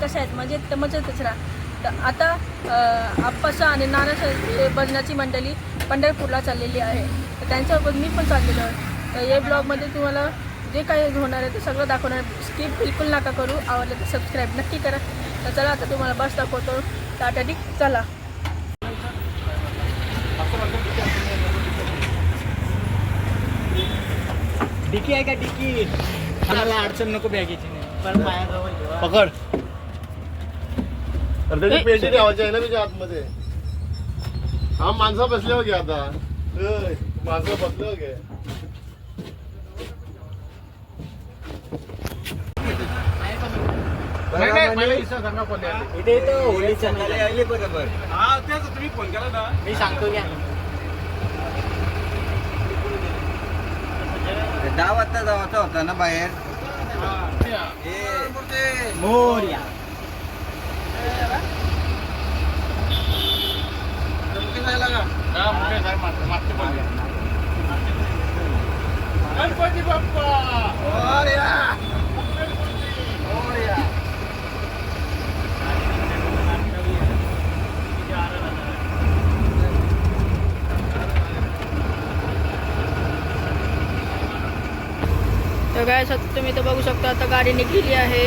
कसे आहेत? म्हणजे ते मजेतच राहा तर आता अं, आप्पाचं आणि नानाचं भजनाची मंडळी पंढरपूरला चाललेली आहे. तर त्यांच्यासोबत मी पण चाललेलो आहे. तर या ब्लॉगमध्ये तुम्हाला जे काही होणार आहे ते सगळं दाखवणार स्किप बिलकुल नका करू. आवडलं तर सबस्क्राईब नक्की करा. तर चला आता तुम्हाला बस दाखवतो. टाटा टिक. चला. डिकी आहे का डिकी? अडचण नको बॅगेची. नाही पण पायाजवळ ठेवा. पकड. अरे त्याची पेटी ठेवायची आहे ना त्याच्या आतमध्ये. हा माणसं बसले हो आता. ए, माणसं बसले हो गे नाही, नाही, मला इसं सांगा कोणी आले. इथे इथं होळीच्या आले बरोबर. हा तेच तुम्ही फोन केला ना. मी सांगतो घ्या. दहा वाजता जावाचा होता ना बाहेर. मोर्या हा, गणपती बाप्पा। तर काय तुम्ही तर बघू शकता आता गाडी निघलेली आहे.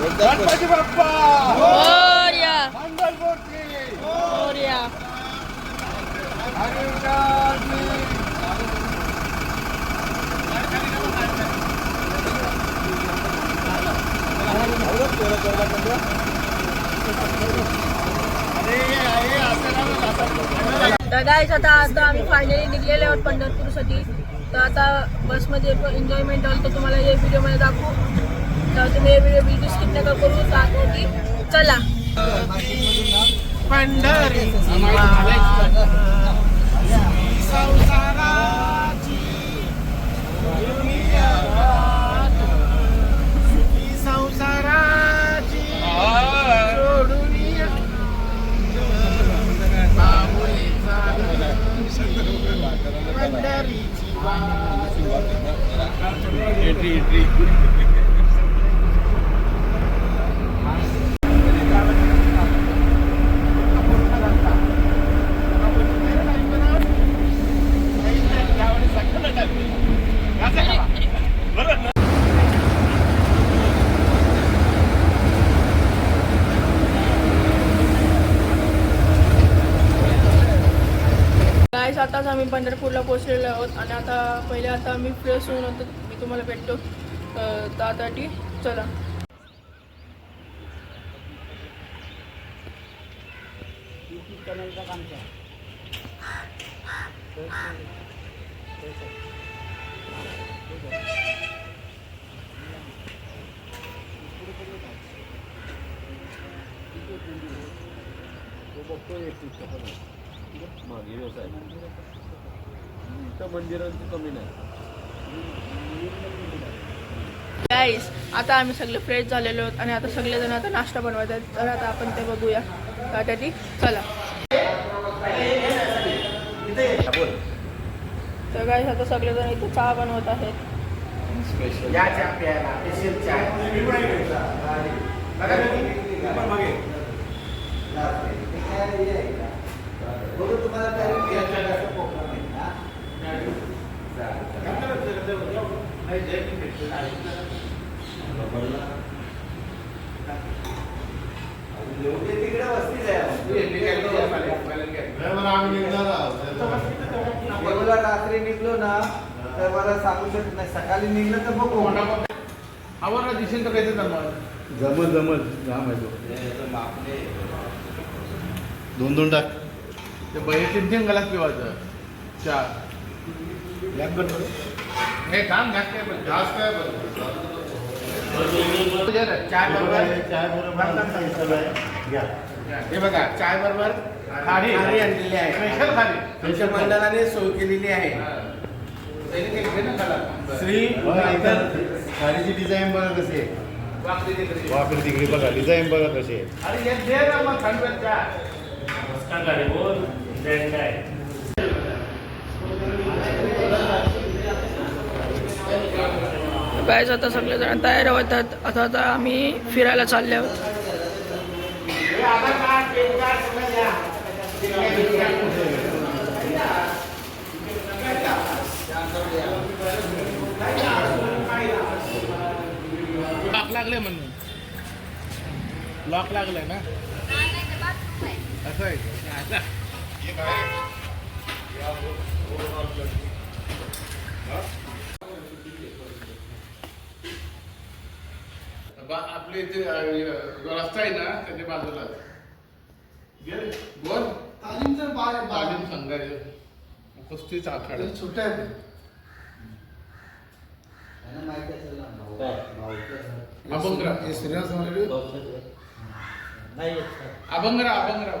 गणपती बाप्पा! मोरया. तर guys, आता आता आम्ही फायनली निघलेले आहोत पंढरपूरसाठी. तर आता बसमध्ये एन्जॉयमेंट आलं तर तुम्हाला या व्हिडिओमध्ये दाखवू. तर तुम्ही व्हिडिओ स्किप नका करू की चला. पंढरी. पंढरीची एंट्री एंट्री. गायस आताच आम्ही पंढरपूरला पोहोचलेलो आहोत आणि आता पहिले आता आम्ही फ्रेश होऊन होतो मी तुम्हाला भेटतो अं, चला. बघतोय चला मागे व्यवसाय. इथं मंदिरांची कमी नाही. गाईस आता आम्ही सगळे फ्रेश झालेलो आहोत आणि आता सगळेजण आता नाश्ता बनवत आहेत. तर आता आपण ते बघूया. त्यासाठी चला. तर गाईस आता सगळेजण इथे चहा बनवत आहेत. या चहा प्यायला स्पेशल चहा बघू तुम्हाला तरी असं कोकणात नाही? येऊन ते तिकडे वस्तीच आहे आम्ही निघणार आहोत. देऊला रात्री निघलो ना तर मला सांगू शकत नाही सकाळी निघलं तर बघू आम्हाला दिसेल तर काहीतरी जमलं. जमल जमल जाम आहे तो. दोन दोन टाक ते तीन गलास पिवायचं चहा हे काम जास्त आहे पण जास्त आहे पण. चाय बरोबर? हे बघा चाय बरोबर? खारी खारी आणलेली आहे. स्पेशल खारी आमच्या मंडळाने सोय केलेली आहे. श्री खारीची डिझाईन बघा आहे. वाकडी तिकडी. बघा डिझाईन बघा आहे. अरे हे जैन काय गायच आता सगळेजण तयार होतात. आता आता आम्ही फिरायला चालले. लॉक लागले म्हणून. लॉक लागलंय ना? असं आहे. आपले इथे रस्ता आहे ना त्याच्या बाजूला. बोल तालीम संघ आहे. कुस्तीच आखाडा छोट्या त्यांना माहिती असेल ना भाऊ. अभंगराव. अभंगराव अभंगराव.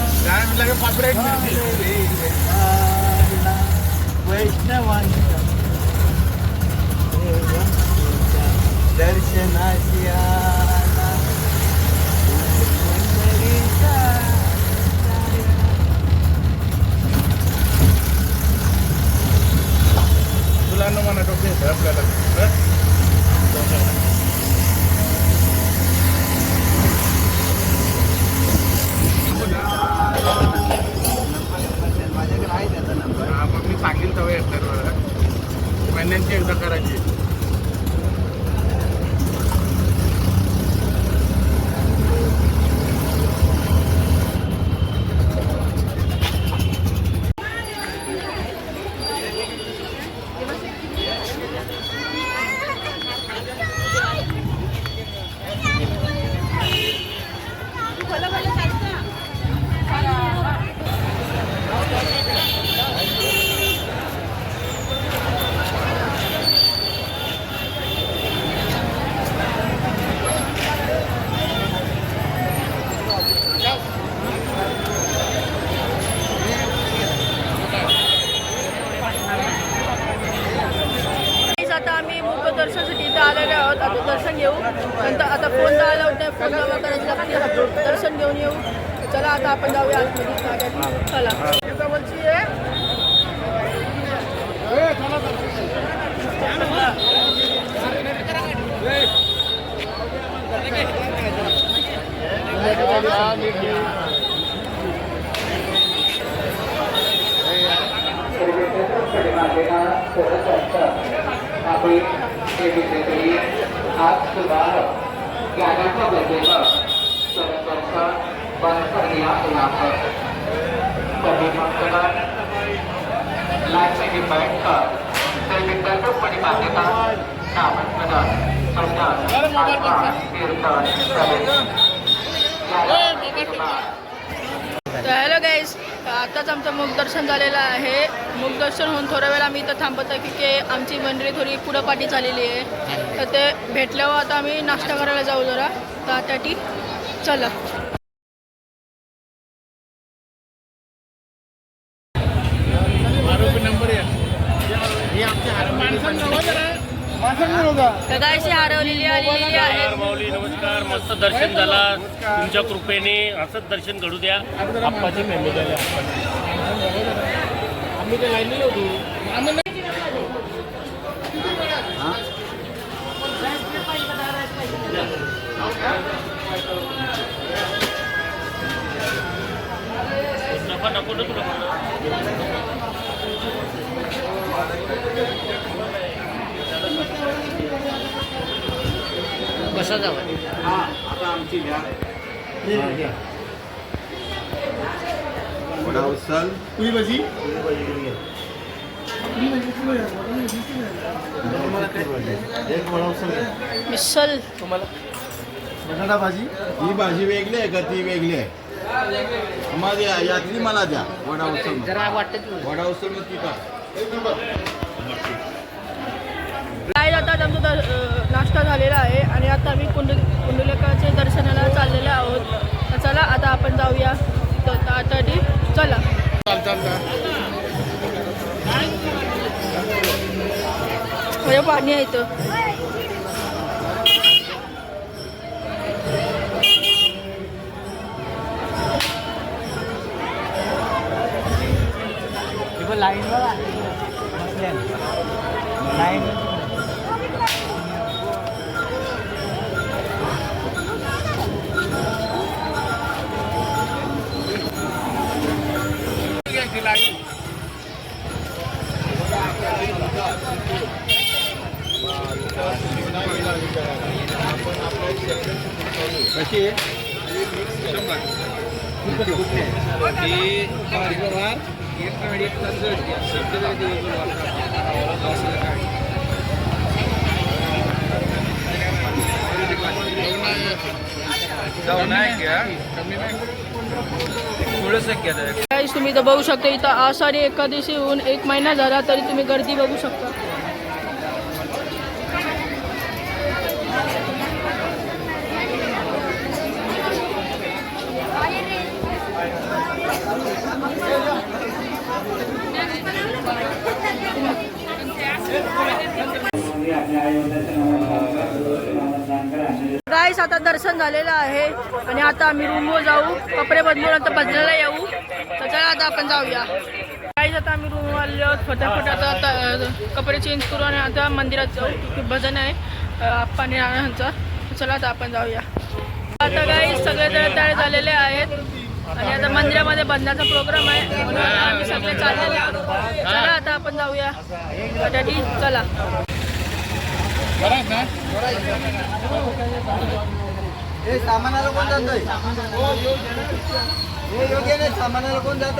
काय म्हटलं की पापलेट मिरची. आपण जाऊया आतमध्ये. चला. जवळची आहे आज सुधार ज्ञानाचा गरजेनं हॅलो गाईज आताच आमचं मुखदर्शन झालेलं आहे. मुखदर्शन होऊन थोड्या वेळा आम्ही इथं थांबत आहे की की आमची मंडळी थोडी पुढं पाठी झालेली आहे. तर ते भेटल्यावर आता आम्ही नाश्ता करायला जाऊ जरा. तर त्यासाठी चला. नमस्कार आहे. माऊली नमस्कार. मस्त दर्शन झाला. तुमच्या कृपेने असंच दर्शन घडू द्या. आप्पाची फॅमिली झाली आम्ही ते लाईनीला होतो. आम्ही नाही नको नको नको नको कसा जावा वडा उचल पुरी भाजी एक वडा उचल. मिसल. बटाटा भाजी? ही भाजी वेगळी आहे का ती वेगळी आहे? या- यातली मला द्या. वडा उचल मग. जरा वाटतं वडा उचल मग ती का? काय आता आमचा नाश्ता झालेला आहे आणि आता आम्ही कुंड कुंडलिकाचे दर्शनाला चाललेलो आहोत. चला आता आपण जाऊया. तर आता ती चला. म्हणजे पाणी आहे इथं. Line line. कशी आहे Guys, तुम्ही इथं बघू शकता इथं आषाढी एकादशी होऊन एक महिना झाला तरी तुम्ही गर्दी बघू शकता. गाईस आता दर्शन झालेलं आहे. आणि आता आम्ही रूमवर जाऊ. कपडे बदलून आता बदलायला येऊ. तर चला आता आपण जाऊया. गाईस आता आम्ही रूमवर आलो फटाफट आता कपडे चेंज करू आणि आता मंदिरात जाऊ. भजन आहे आप्पा आणि चला आता आपण जाऊया. आता काही सगळे तयार झालेले आहेत. आणि आता मंदिरामध्ये बंदाचा प्रोग्राम आहे. म्हणून आम्ही सगळे चाललेले चला आता आपण जाऊया. त्यासाठी चला. हे सामानाला कोण जातोय? हे योग्य नाही सामानाला कोण जात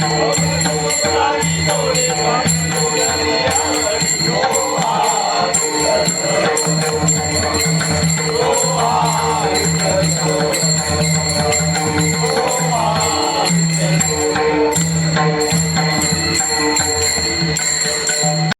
Thank you.